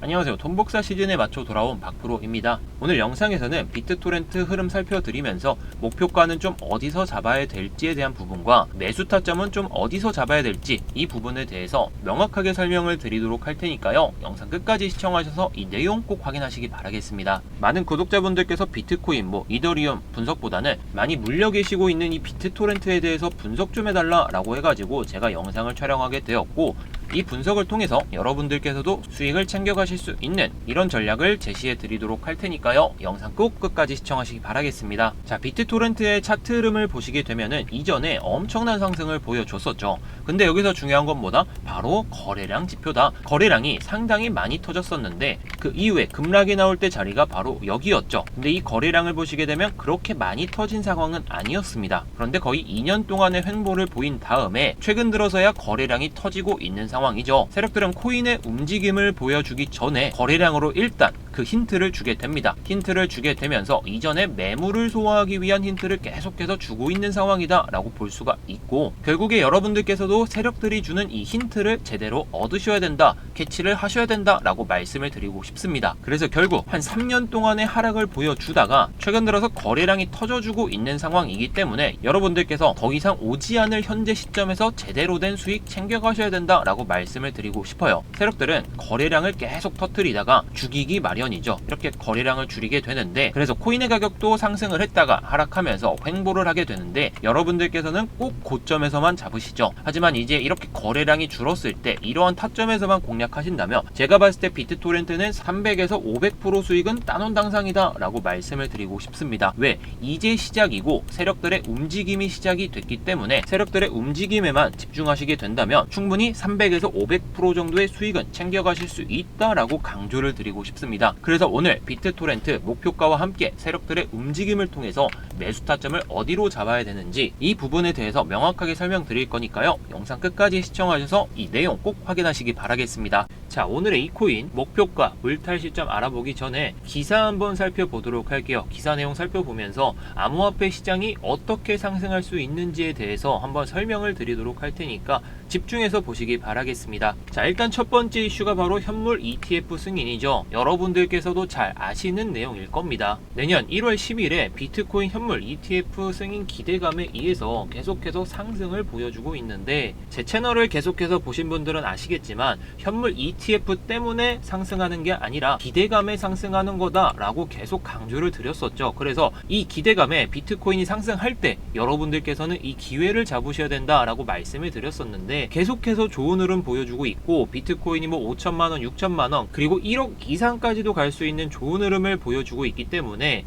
안녕하세요. 돈복사 시즌에 맞춰 돌아온 박프로입니다. 오늘 영상에서는 비트토렌트 흐름 살펴드리면서 목표가는 좀 어디서 잡아야 될지에 대한 부분과 매수 타점은 좀 어디서 잡아야 될지 이 부분에 대해서 명확하게 설명을 드리도록 할 테니까요. 영상 끝까지 시청하셔서 이 내용 꼭 확인하시기 바라겠습니다. 많은 구독자분들께서 비트코인, 뭐 이더리움 분석보다는 많이 물려 계시고 있는 이 비트토렌트에 대해서 분석 좀 해달라 라고 해가지고 제가 영상을 촬영하게 되었고 이 분석을 통해서 여러분들께서도 수익을 챙겨가실 수 있는 이런 전략을 제시해 드리도록 할 테니까요. 영상 꼭 끝까지 시청하시기 바라겠습니다. 자, 비트토렌트의 차트 흐름을 보시게 되면은 이전에 엄청난 상승을 보여줬었죠. 근데 여기서 중요한 건 뭐다? 바로 거래량 지표다. 거래량이 상당히 많이 터졌었는데 그 이후에 급락이 나올 때 자리가 바로 여기였죠. 근데 이 거래량을 보시게 되면 그렇게 많이 터진 상황은 아니었습니다. 그런데 거의 2년 동안의 횡보를 보인 다음에 최근 들어서야 거래량이 터지고 있는 상황 이죠. 세력들은 코인의 움직임을 보여주기 전에 거래량으로 일단 그 힌트를 주게 됩니다. 힌트를 주게 되면서 이전에 매물을 소화하기 위한 힌트를 계속해서 주고 있는 상황이다 라고 볼 수가 있고 결국에 여러분들께서도 세력들이 주는 이 힌트를 제대로 얻으셔야 된다 캐치를 하셔야 된다 라고 말씀을 드리고 싶습니다. 그래서 결국 한 3년 동안의 하락을 보여주다가 최근 들어서 거래량이 터져주고 있는 상황이기 때문에 여러분들께서 더 이상 오지 않을 현재 시점에서 제대로 된 수익 챙겨가셔야 된다 라고 말씀을 드리고 싶어요. 세력들은 거래량을 계속 터뜨리다가 죽이기 마련이죠. 이렇게 거래량을 줄이게 되는데 그래서 코인의 가격도 상승을 했다가 하락하면서 횡보를 하게 되는데 여러분들께서는 꼭 고점에서만 잡으시죠. 하지만 이제 이렇게 거래량이 줄었을 때 이러한 타점에서만 공략하신다면 제가 봤을 때 비트토렌트는 300에서 500% 수익은 따놓은 당상이다 라고 말씀을 드리고 싶습니다. 왜? 이제 시작이고 세력들의 움직임이 시작이 됐기 때문에 세력들의 움직임에만 집중하시게 된다면 충분히 300에서 500% 정도의 수익은 챙겨가실 수 있다라고 강조를 드리고 싶습니다. 그래서 오늘 비트토렌트 목표가와 함께 세력들의 움직임을 통해서 매수 타점을 어디로 잡아야 되는지 이 부분에 대해서 명확하게 설명드릴 거니까요. 영상 끝까지 시청하셔서 이 내용 꼭 확인하시기 바라겠습니다. 자, 오늘의 이 코인 목표가 물탈 시점 알아보기 전에 기사 한번 살펴보도록 할게요. 기사 내용 살펴보면서 암호화폐 시장이 어떻게 상승할 수 있는지에 대해서 한번 설명을 드리도록 할 테니까 집중해서 보시기 바라겠습니다. 자, 일단 첫 번째 이슈가 바로 현물 ETF 승인이죠. 여러분들께서도 잘 아시는 내용일 겁니다. 내년 1월 10일에 비트코인 현물 ETF 승인 기대감에 의해서 계속해서 상승을 보여주고 있는데 제 채널을 계속해서 보신 분들은 아시겠지만 현물 ETF 때문에 상승하는 게 아니라 기대감에 상승하는 거다라고 계속 강조를 드렸었죠. 그래서 이 기대감에 비트코인이 상승할 때 여러분들께서는 이 기회를 잡으셔야 된다라고 말씀을 드렸었는데 계속해서 좋은 흐름 보여주고 있고 비트코인이 뭐 5천만 원, 6천만 원 그리고 1억 이상까지도 갈 수 있는 좋은 흐름을 보여주고 있기 때문에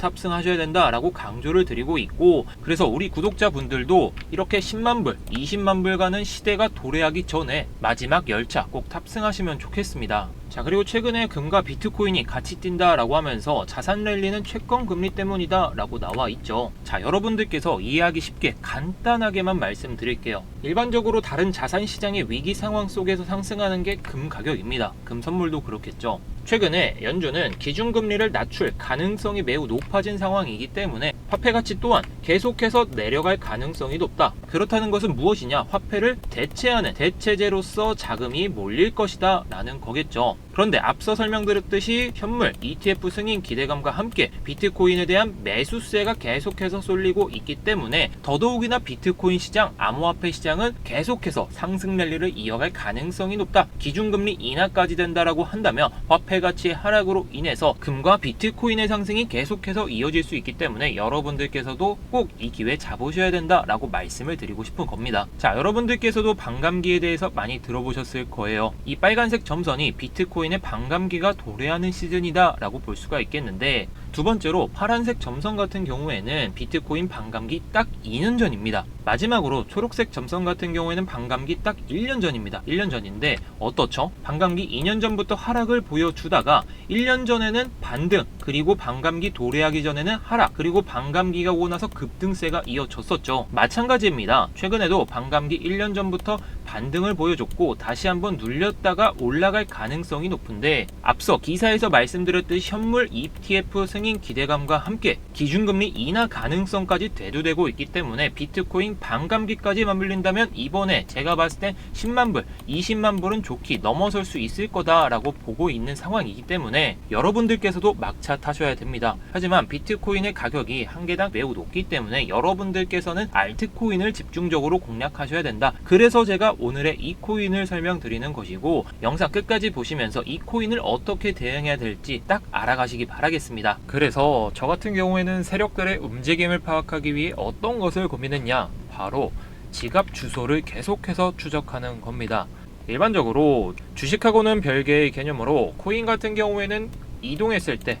탑승하셔야 된다라고 강조를 드리고 있고 그래서 우리 구독자분들도 이렇게 10만 불, 20만 불 가는 시대가 도래하기 전에 마지막 열차 꼭 탑승하시면 좋겠습니다. 자 그리고 최근에 금과 비트코인이 같이 뛴다 라고 하면서 자산 랠리는 채권 금리 때문이다 라고 나와 있죠. 자 여러분들께서 이해하기 쉽게 간단하게만 말씀드릴게요. 일반적으로 다른 자산 시장의 위기 상황 속에서 상승하는 게 금 가격입니다. 금 선물도 그렇겠죠. 최근에 연준은 기준금리를 낮출 가능성이 매우 높아진 상황이기 때문에 화폐 가치 또한 계속해서 내려갈 가능성이 높다. 그렇다는 것은 무엇이냐? 화폐를 대체하는 대체제로서 자금이 몰릴 것이다. 라는 거겠죠. 그런데 앞서 설명드렸듯이 현물, ETF 승인 기대감과 함께 비트코인에 대한 매수세가 계속해서 쏠리고 있기 때문에 더더욱이나 비트코인 시장, 암호화폐 시장은 계속해서 상승 랠리를 이어갈 가능성이 높다. 기준금리 인하까지 된다라고 한다면 화폐 가치의 하락으로 인해서 금과 비트코인의 상승이 계속해서 이어질 수 있기 때문에 여러 분들께서도 꼭 이 기회 잡으셔야 된다라고 말씀을 드리고 싶은 겁니다. 자, 여러분들께서도 반감기에 대해서 많이 들어보셨을 거예요. 이 빨간색 점선이 비트코인의 반감기가 도래하는 시즌이다라고 볼 수가 있겠는데 두 번째로 파란색 점선 같은 경우에는 비트코인 반감기 딱 2년 전입니다. 마지막으로 초록색 점선 같은 경우에는 반감기 딱 1년 전입니다. 1년 전인데 어떻죠? 반감기 2년 전부터 하락을 보여주다가 1년 전에는 반등 그리고 반감기 도래하기 전에는 하락 그리고 반 감기가 오고 나서 급등세가 이어졌었죠. 마찬가지입니다. 최근에도 반감기 1년 전부터 반등을 보여줬고 다시 한번 눌렸다가 올라갈 가능성이 높은데 앞서 기사에서 말씀드렸듯이 현물 ETF 승인 기대감과 함께 기준금리 인하 가능성까지 대두되고 있기 때문에 비트코인 반감기까지 맞물린다면 이번에 제가 봤을 땐 10만 불, 20만 불은 좋게 넘어설 수 있을 거다라고 보고 있는 상황이기 때문에 여러분들께서도 막차 타셔야 됩니다. 하지만 비트코인의 가격이 한 개당 매우 높기 때문에 여러분들께서는 알트코인을 집중적으로 공략하셔야 된다. 그래서 제가 오늘의 이 코인을 설명드리는 것이고 영상 끝까지 보시면서 이 코인을 어떻게 대응해야 될지 딱 알아가시기 바라겠습니다. 그래서 저 같은 경우에는 세력들의 움직임을 파악하기 위해 어떤 것을 고민했냐? 바로 지갑 주소를 계속해서 추적하는 겁니다. 일반적으로 주식하고는 별개의 개념으로 코인 같은 경우에는 이동했을 때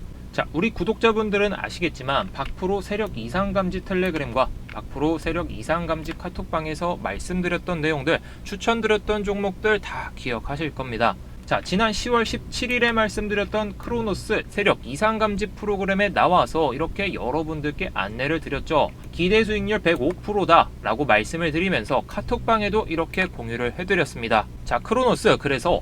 자, 우리 구독자분들은 아시겠지만 박프로 세력 이상 감지 텔레그램과 박프로 세력 이상 감지 카톡방에서 말씀드렸던 내용들, 추천드렸던 종목들 다 기억하실 겁니다. 자, 지난 10월 17일에 말씀드렸던 크로노스 세력 이상 감지 프로그램에 나와서 이렇게 여러분들께 안내를 드렸죠. 기대 수익률 105%다 라고 말씀을 드리면서 카톡방에도 이렇게 공유를 해드렸습니다. 자, 크로노스 그래서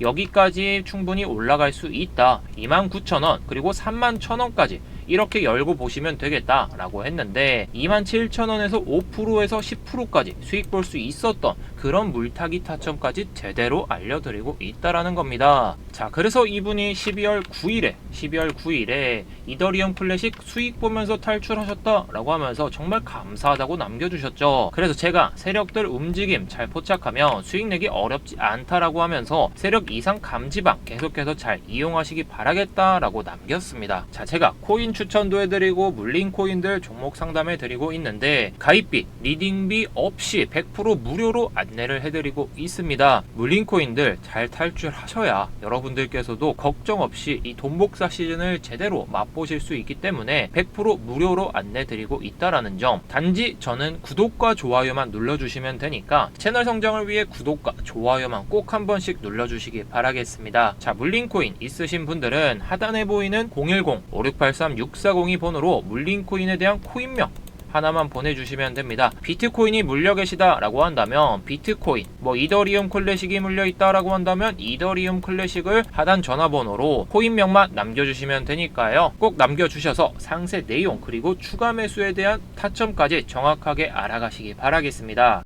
여기까지 충분히 올라갈 수 있다. 29,000원 그리고 31,000원까지 이렇게 열고 보시면 되겠다라고 했는데 27,000원에서 5%에서 10%까지 수익 볼 수 있었던 그런 물타기 타점까지 제대로 알려드리고 있다라는 겁니다. 자, 그래서 이분이 12월 9일에 12월 9일에 이더리움 클래식 수익 보면서 탈출하셨다라고 하면서 정말 감사하다고 남겨주셨죠. 그래서 제가 세력들 움직임 잘 포착하면 수익 내기 어렵지 않다라고 하면서 세력 이상 감지방 계속해서 잘 이용하시기 바라겠다라고 남겼습니다. 자, 제가 코인 추천도 해드리고 물린 코인들 종목 상담해 드리고 있는데 가입비, 리딩비 없이 100% 무료로 안내를 해드리고 있습니다. 물린 코인들 잘 탈출하셔야 여러분들께서도 걱정 없이 이 돈복사 시즌을 제대로 맛보실 수 있기 때문에 100% 무료로 안내 드리고 있다라는 점. 단지 저는 구독과 좋아요만 눌러주시면 되니까 채널 성장을 위해 구독과 좋아요만 꼭 한 번씩 눌러주시기 바라겠습니다. 자, 물린 코인 있으신 분들은 하단에 보이는 010-5683-640이 번호로 물린 코인에 대한 코인명 하나만 보내주시면 됩니다. 비트코인이 물려 계시다 라고 한다면 비트코인, 뭐 이더리움 클래식이 물려 있다 라고 한다면 이더리움 클래식을 하단 전화번호로 코인명만 남겨주시면 되니까요. 꼭 남겨주셔서 상세 내용 그리고 추가 매수에 대한 타점까지 정확하게 알아가시기 바라겠습니다.